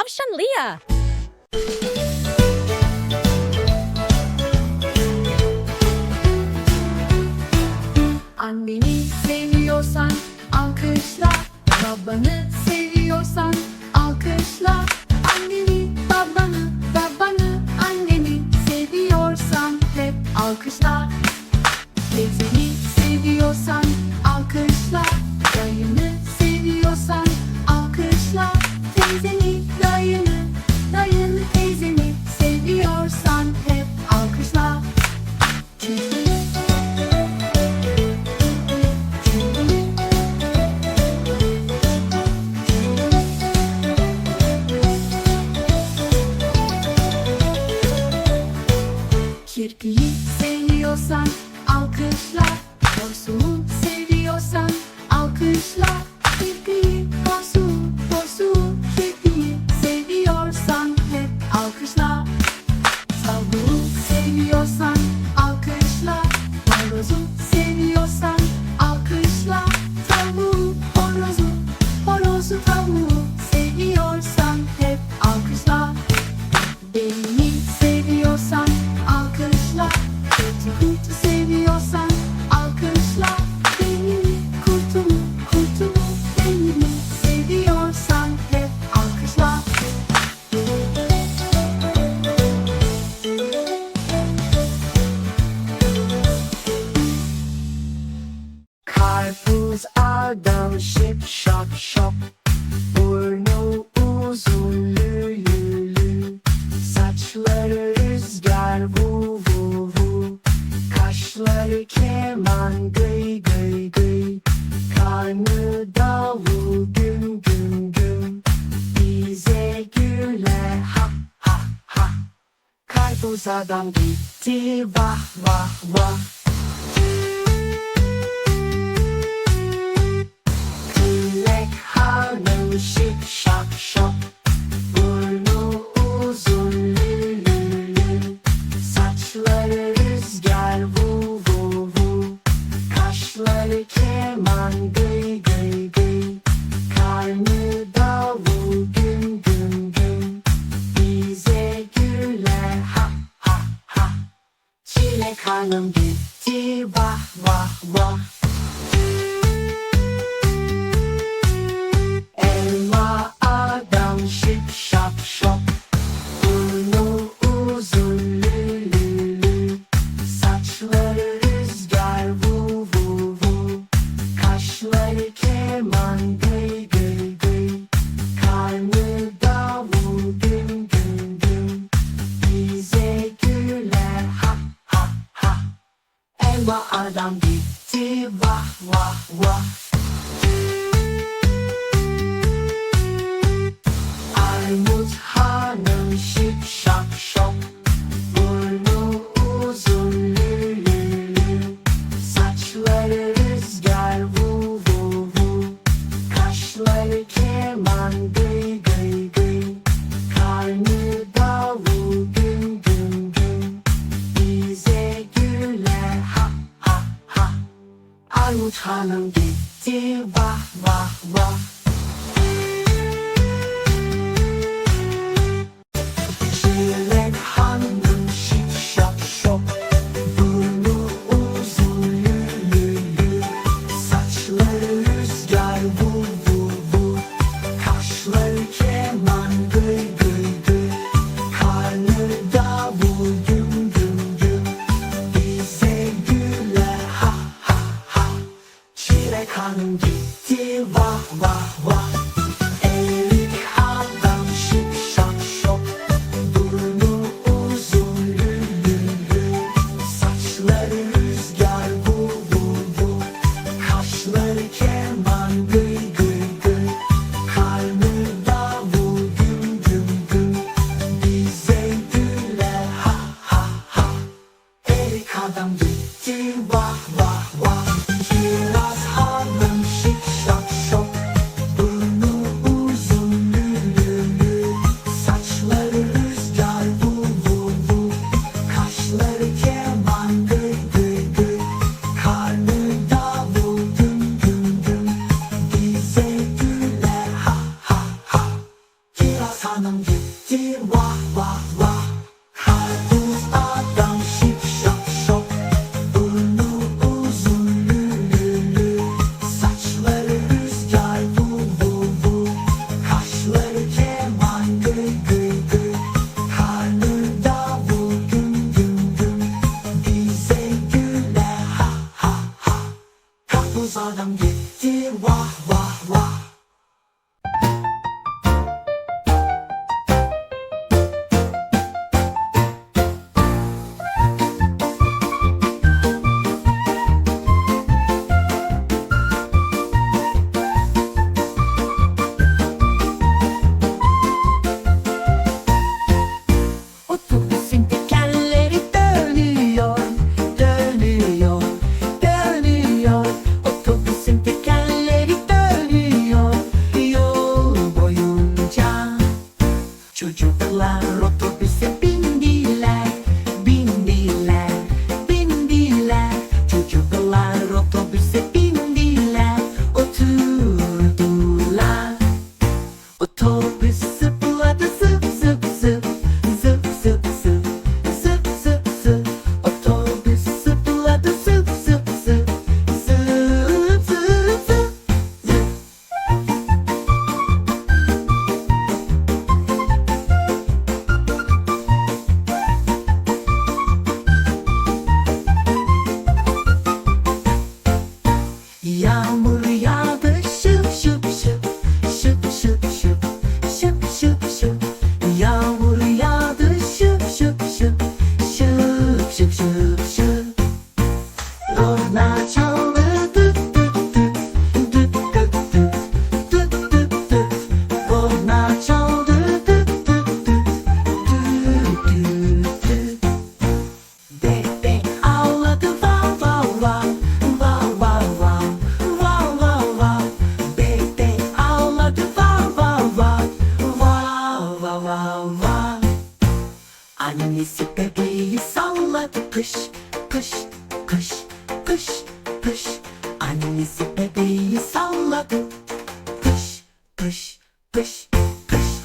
Tavşan Lia. Anneni seviyorsan alkışla Babanı seviyorsan alkışla Anneni, babanı, babanı, anneni seviyorsan hep alkışla Saçları keman gıy gıy gıy. Karnı davul güm güm güm. Bize güle ha ha ha. Karpuz adam gitti vah vah vah. Umut Hanım şıp şap şap ва, ва.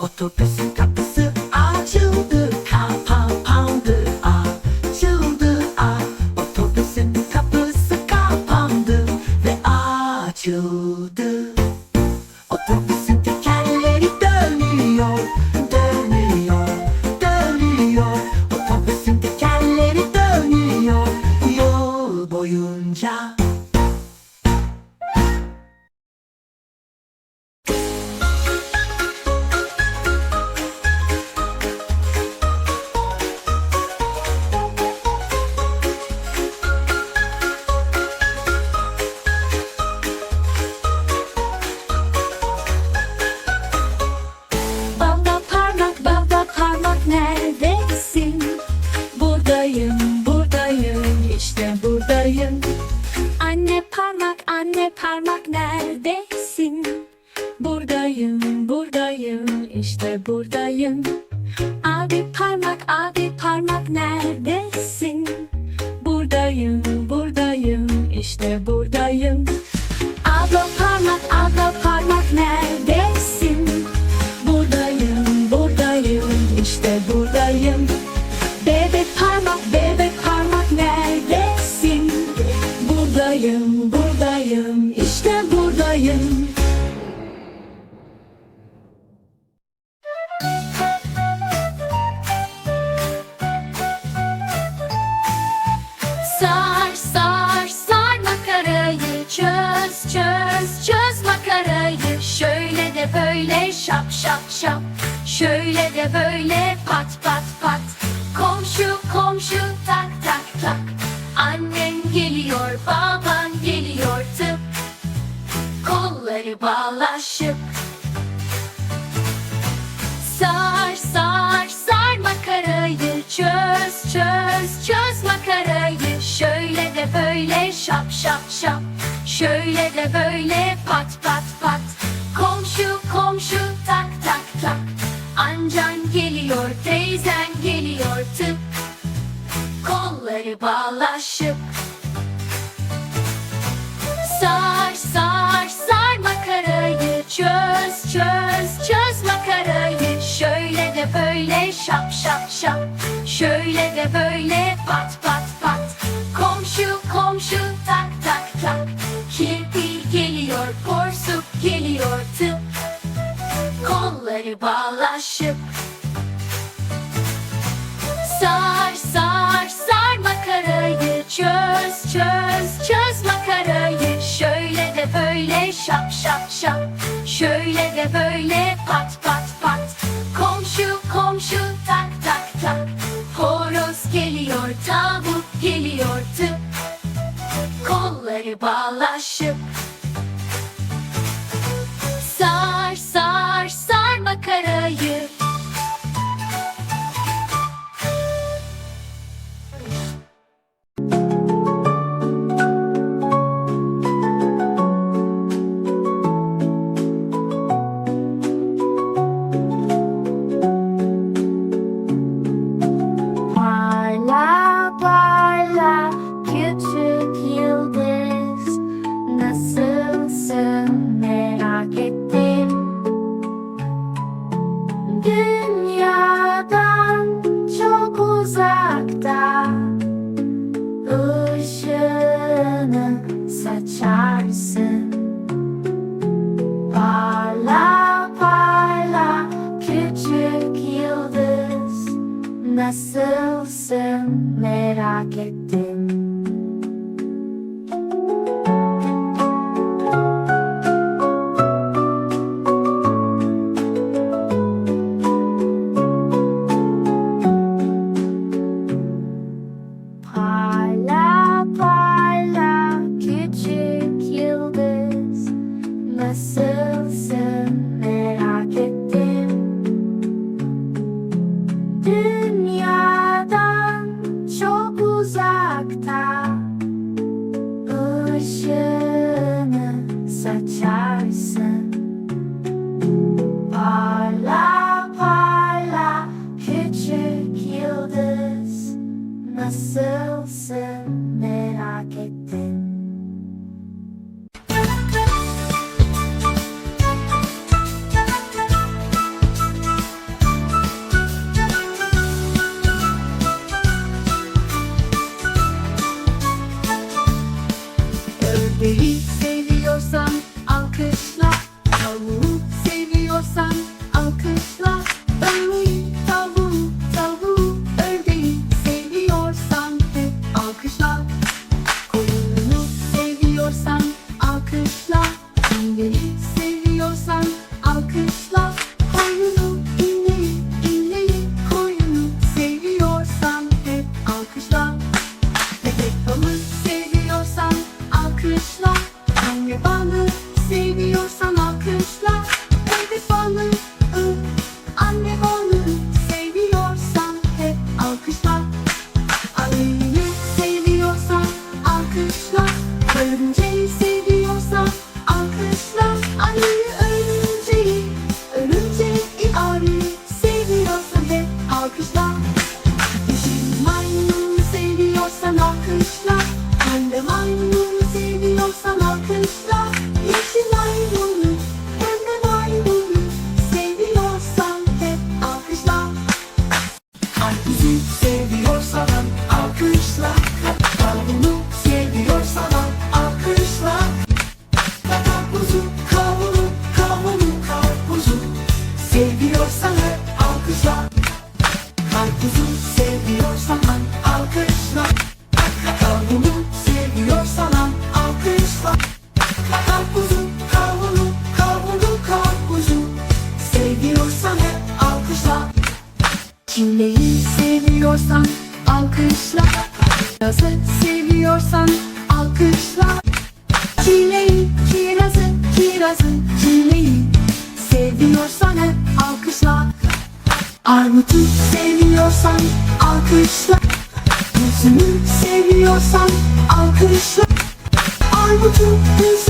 Otobüsün kapısı açıldı. neredesin? Buradayım, buradayım, işte buradayım. Abi parmak, abi parmak neredesin? Buradayım, buradayım, işte buradayım. Abla parmak, abla parmak neredesin? Buradayım, buradayım, işte buradayım. Bebek parmak, bebek parmak neredesin? Buradayım, buradayım, Şöyle de böyle pat pat pat. Komşu komşu tak tak tak. Annem geliyor baban geliyor tıp. Kolları bağlaşıp. Sar sar sar makarayı Çöz çöz çöz makarayı. Şöyle de böyle şap şap şap. Şöyle de böyle pat pat pat. Komşu komşu amcan geliyor, teyzen geliyor tıp Kolları bağlaşıp Sar sar sar makarayı Çöz çöz çöz makarayı. Şöyle de böyle şap şap şap. Şöyle de böyle pat pat pat. Komşu komşu tak tak tak. Kirpil geliyor porsuk geliyor tıp Kolları bağlaşıp Çöz çöz çöz makarayı. Şöyle de böyle şap şap şap. Şöyle de böyle pat pat pat. Komşu komşu tak tak tak. Horoz geliyor tavuk geliyor tıp. Kolları bağlı. Dünyadan çok uzakta ışığını saçarsın. Parla parla küçük yıldız Nasılsın merak et. sun. Bye. alkışla. Yüzümü seviyorsan alkışla. Armutu yüzü